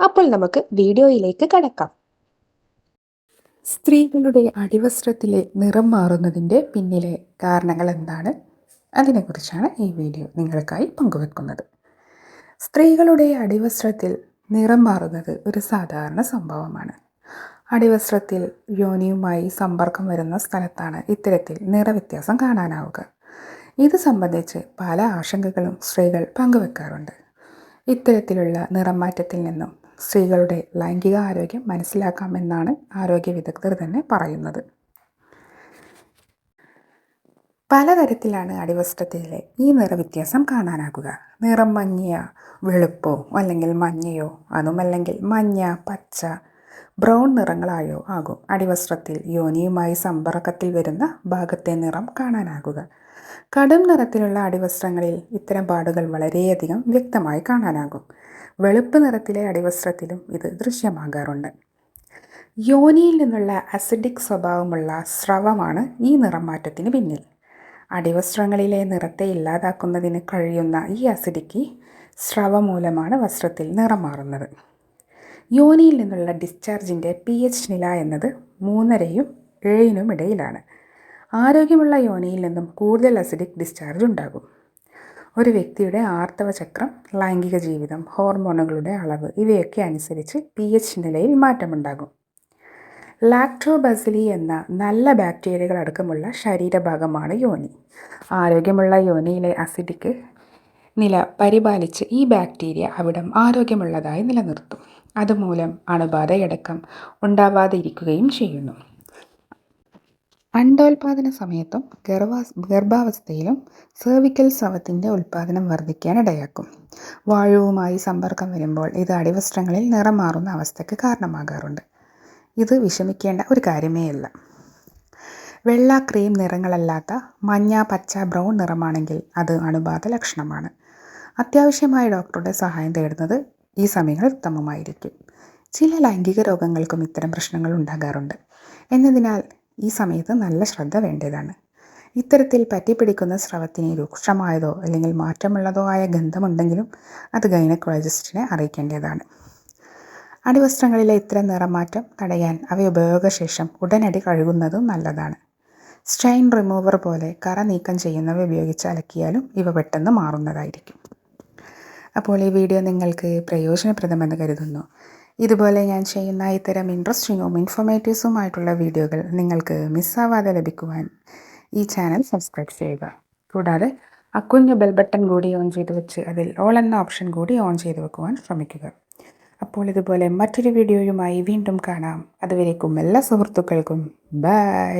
അപ്പോൾ നമുക്ക് വീഡിയോയിലേക്ക് കടക്കാം. സ്ത്രീകളുടെ അടിവസ്ത്രത്തിലെ നിറം മാറുന്നതിന്റെ പിന്നിലെ കാരണങ്ങൾ എന്താണ്? അതിനെക്കുറിച്ചാണ് ഈ വീഡിയോ നിങ്ങൾക്കായി പങ്കുവെക്കുന്നത്. സ്ത്രീകളുടെ അടിവസ്ത്രത്തിൽ നിറം മാറുന്നത് ഒരു സാധാരണ സംഭവമാണ്. അടിവസ്ത്രത്തിൽ യോനിയുമായി സമ്പർക്കം വരുന്ന സ്ഥലത്താണ് ഇത്തരത്തിൽ നിറവ്യത്യാസം കാണാനാവുക. ഇത് സംബന്ധിച്ച് പല ആശങ്കകളും സ്ത്രീകൾ പങ്കുവെക്കാറുണ്ട്. ഇത്തരത്തിലുള്ള നിറം മാറ്റത്തിൽ നിന്നും സ്ത്രീകളുടെ ലൈംഗിക ആരോഗ്യം മനസ്സിലാക്കാമെന്നാണ് ആരോഗ്യ വിദഗ്ധർ തന്നെ പറയുന്നത്. പലതരത്തിലാണ് അടിവസ്ത്രത്തിലെ ഈ നിറവ്യത്യാസം കാണാനാകുക. നിറം മങ്ങിയ വെളുപ്പോ അല്ലെങ്കിൽ മഞ്ഞയോ അതുമല്ലെങ്കിൽ മഞ്ഞ പച്ച ബ്രൗൺ നിറങ്ങളായോ ആകും. അടിവസ്ത്രത്തിൽ യോനിയുമായി സമ്പർക്കത്തിൽ വരുന്ന ഭാഗത്തെ നിറം കാണാനാകുക. കടും നിറത്തിലുള്ള അടിവസ്ത്രങ്ങളിൽ ഇത്തരം പാടുകൾ വളരെയധികം വ്യക്തമായി കാണാനാകും. വെളുപ്പ് നിറത്തിലെ അടിവസ്ത്രത്തിലും ഇത് ദൃശ്യമാകാറുണ്ട്. യോനിയിൽ നിന്നുള്ള അസിഡിക് സ്വഭാവമുള്ള സ്രവമാണ് ഈ നിറം മാറ്റത്തിന് പിന്നിൽ. അടിവസ്ത്രങ്ങളിലെ നിറത്തെ ഇല്ലാതാക്കുന്നതിന് കഴിയുന്ന ഈ അസിഡിക്ക് സ്രവം മൂലമാണ് വസ്ത്രത്തിൽ നിറം മാറുന്നത്. യോനിയിൽ നിന്നുള്ള ഡിസ്ചാർജിന്റെ പി എച്ച് നില എന്നത് മൂന്നരയും ഏഴിനും ഇടയിലാണ്. ആരോഗ്യമുള്ള യോനിയിൽ നിന്നും കൂടുതൽ അസിഡിക് ഡിസ്ചാർജ് ഉണ്ടാകും. ഒരു വ്യക്തിയുടെ ആർത്തവചക്രം ലൈംഗിക ജീവിതം ഹോർമോണുകളുടെ അളവ് ഇവയൊക്കെ അനുസരിച്ച് പി എച്ച് നിലയിൽ മാറ്റമുണ്ടാകും. ലാക്ടോബസിലി എന്ന നല്ല ബാക്ടീരിയകൾ അടക്കമുള്ള ശരീരഭാഗമാണ് യോനി. ആരോഗ്യമുള്ള യോനിയിലെ അസിഡിക് നില പരിപാലിച്ച് ഈ ബാക്ടീരിയ അവിടം ആരോഗ്യമുള്ളതായി നിലനിർത്തും. അതുമൂലം അണുബാധയടക്കം ഉണ്ടാവാതിരിക്കുകയും ചെയ്യുന്നു. അണ്ടോൽപാദന സമയത്തും ഗർഭാ ഗർഭാവസ്ഥയിലും സെർവിക്കൽ സ്രവത്തിന്റെ വർദ്ധിക്കാൻ ഇടയാക്കും. വായുവുമായി സമ്പർക്കം വരുമ്പോൾ ഇത് അടിവസ്ത്രങ്ങളിൽ നിറം മാറുന്ന അവസ്ഥയ്ക്ക് കാരണമാകാറുണ്ട്. ഇത് വിഷമിക്കേണ്ട ഒരു കാര്യമേ അല്ല. വെള്ള ക്രീം നിറങ്ങളല്ലാത്ത മഞ്ഞ പച്ച ബ്രൗൺ നിറമാണെങ്കിൽ അത് അണുബാധ ലക്ഷണമാണ്. അത്യാവശ്യമായ ഡോക്ടറുടെ സഹായം തേടുന്നത് ഈ സമയങ്ങളിൽ ഉത്തമമായിരിക്കും. ചില ലൈംഗിക രോഗങ്ങൾക്കും ഇത്തരം പ്രശ്നങ്ങൾ ഉണ്ടാകാറുണ്ട്. എന്നതിനാൽ ഈ സമയത്ത് നല്ല ശ്രദ്ധ വേണ്ടതാണ്. ഇത്തരത്തിൽ പറ്റിപ്പിടിക്കുന്ന സ്രവത്തിന് രൂക്ഷമായതോ അല്ലെങ്കിൽ മാറ്റമുള്ളതോ ആയ ഗന്ധമുണ്ടെങ്കിലും അത് ഗൈനക്കോളജിസ്റ്റിനെ അറിയിക്കേണ്ടതാണ്. അടിവസ്ത്രങ്ങളിലെ ഇത്തരം നിറമാറ്റം തടയാൻ അവ ഉപയോഗശേഷം ഉടനടി കഴുകുന്നതും നല്ലതാണ്. സ്റ്റൈൻ റിമൂവർ പോലെ കറ നീക്കം ചെയ്യുന്നവ ഉപയോഗിച്ച് അലക്കിയാലും ഇവ പെട്ടെന്ന് മാറുന്നതായിരിക്കും. അപ്പോൾ ഈ വീഡിയോ നിങ്ങൾക്ക് പ്രയോജനപ്രദമെന്ന് കരുതുന്നു. ഇതുപോലെ ഞാൻ ചെയ്യുന്ന ഇത്തരം ഇൻട്രസ്റ്റിങ്ങും ഇൻഫോർമേറ്റീവ്സുമായിട്ടുള്ള വീഡിയോകൾ നിങ്ങൾക്ക് മിസ്സാവാതെ ലഭിക്കുവാൻ ഈ ചാനൽ സബ്സ്ക്രൈബ് ചെയ്യുക. കൂടാതെ അക്കുഞ്ഞ് ബെൽ ബട്ടൺ കൂടി ഓൺ ചെയ്ത് വെച്ച് അതിൽ ഓൾ എന്ന ഓപ്ഷൻ കൂടി ഓൺ ചെയ്ത് വെക്കുവാൻ ശ്രമിക്കുക. അപ്പോൾ ഇതുപോലെ മറ്റൊരു വീഡിയോയുമായി വീണ്ടും കാണാം. അതുവരേക്കും എല്ലാ സുഹൃത്തുക്കൾക്കും ബൈ